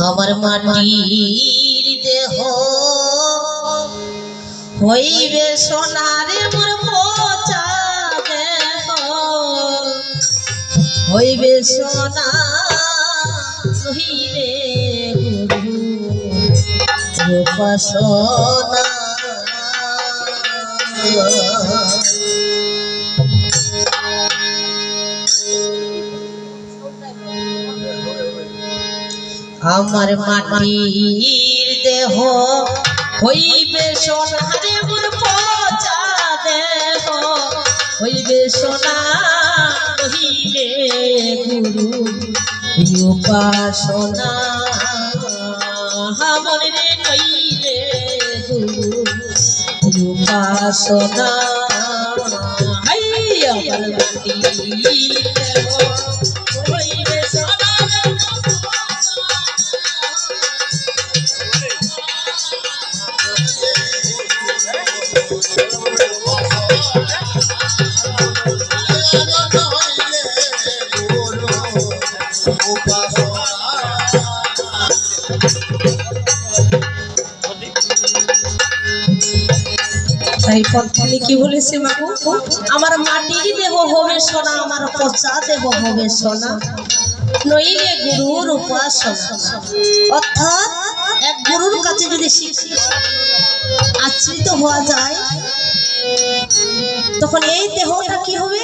আমার মাটির দেহ হইবে সোনারে মোর পচা দেহ। হইবে সোনা রহিলে গুরু উপাসনা আমার মাটির দেহ হইবে সোনারে মোর পচা দেহ। হইবে সোনা কহিলে গুরু উপাসনা আমার রে নইলে গুরু উপাসনা হাই আমার মাটির তাই পত্নী কি বলেছে বাবু? আমার মাটির দেহ হবে সোনা, আমার পচা দেহ হবে সোনা। নইলে গুরুর উপাসনা অর্থাৎ এক গুরুর কাছে যদি আশ্রিত হওয়া যায়, তখন এই দেহটা কি হবে?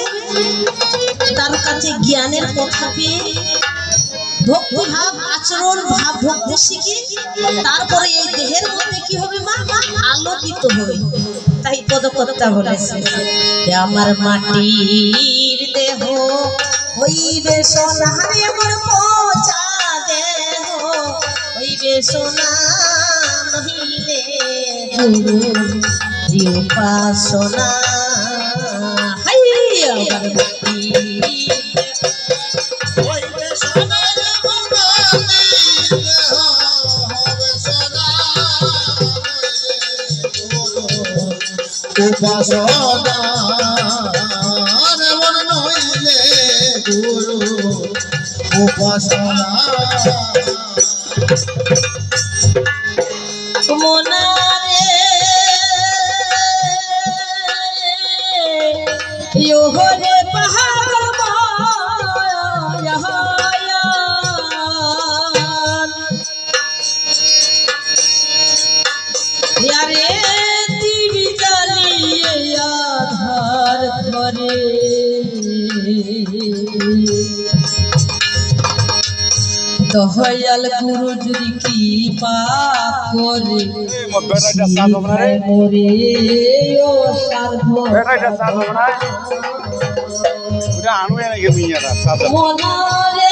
তার কাছে জ্ঞানের কথা পেয়ে ভক্তি ভাব আচরণ, ভাব, ভক্তি শিখে তারপরে এই দেহের মধ্যে কি হবে আলোকিত হবে তাই পদকর্তা বলেছে আমার মাটির দেহ, হইবে সোনারে আমার পচা দেহ, হইবে সোনা নহিলে গুরু উপাসনা হাই মনারে ধরে দয়াল গুরু যদি কৃপা করে শিখায় মোরে ও সাধু। মনারে।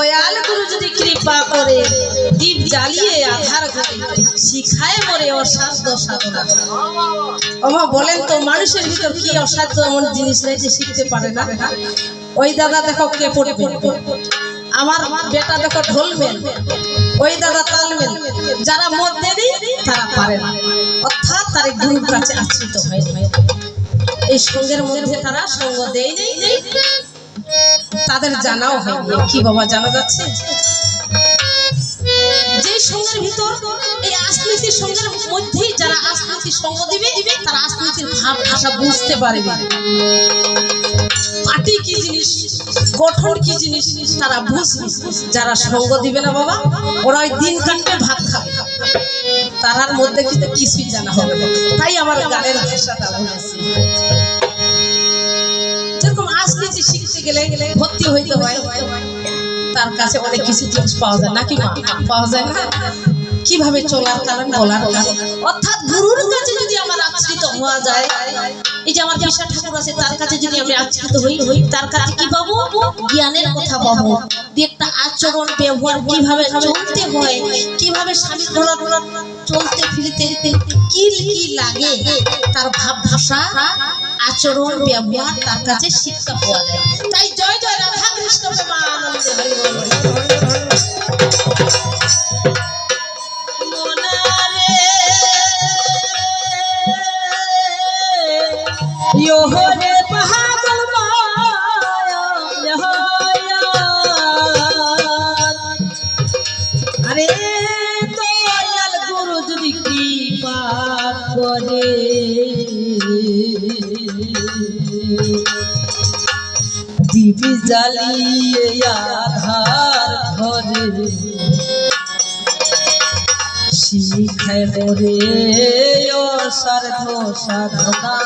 দয়াল গুরু যদি কৃপা করে, দীপ জ্বালিয়ে আধার করে, শিখায় মরে অসাধ্য সাধনা। ওমা, বলেন তো, মানুষের ভিতর কি অসাধ্য এমন জিনিস নেই শিখতে পারে না? ওই দাদা দেখো কে পড়ে পড়বে। আমার বেটা দেখো ঢোলবেন ওই দাদা তালবেন যারা মধ্যে নেই তারা পারে না। অর্থাৎ তার গুরুর কাছে আশ্রিত হয় এই সঙ্গের মধ্যে তারা সঙ্গ দেয় নেই তাদের জানাও হয়নি। কি বাবা, জানা যাচ্ছে? যে সঙ্গের ভিতর এই আসনীতির সঙ্গের মধ্যেই যারা আসনীতির সঙ্গ দিবে দিবে তারা আসনীতির ভাব, ভাষা বুঝতে পারবে। পার্টি কি জিনিস, গঠন কি জিনিস, তারা বুঝবে। যারা সঙ্গ দিবে না বাবা ওরা ওই দিন কাটবে, ভাত খাবে। তারার মধ্যে কিন্তু কিছুই জানা হবে। তাই আমার গানের ভাষাটা বলেছি। আসনীতি শিখতে গেলে ভর্তি হইতে হয়। তার কাছে অনেক কিছু জিনিস পাওয়া যায়, নাকি পাওয়া যায় না? কীভাবে চলার কারণ, বলার কারণ? অর্থাৎ গুরুর কাছে যদি আমার আশ্রিত হওয়া যায়, এই যে আমার পেশা ঠাকুর আছে, তার কাছে যদি আমি আশ্রিত হই হই তার কাছে কি পাবো? জ্ঞানের কথা পাবো। একটা আচরণ, ব্যবহার, কীভাবে চলতে হয়, কীভাবে স্বামী ধরা চলতে ফিরতে, কি লাগে, তার ভাব ভাষা আচরণ ব্যবহার তার কাছে শিক্ষা পাওয়া যায়। তাই জয় জয় রাধা কৃষ্ণ প্রেমানন্দে হরি দিবি জ্বালিয়ে আধার ধরে শিখায় মরে অসার্ধ সাধনা।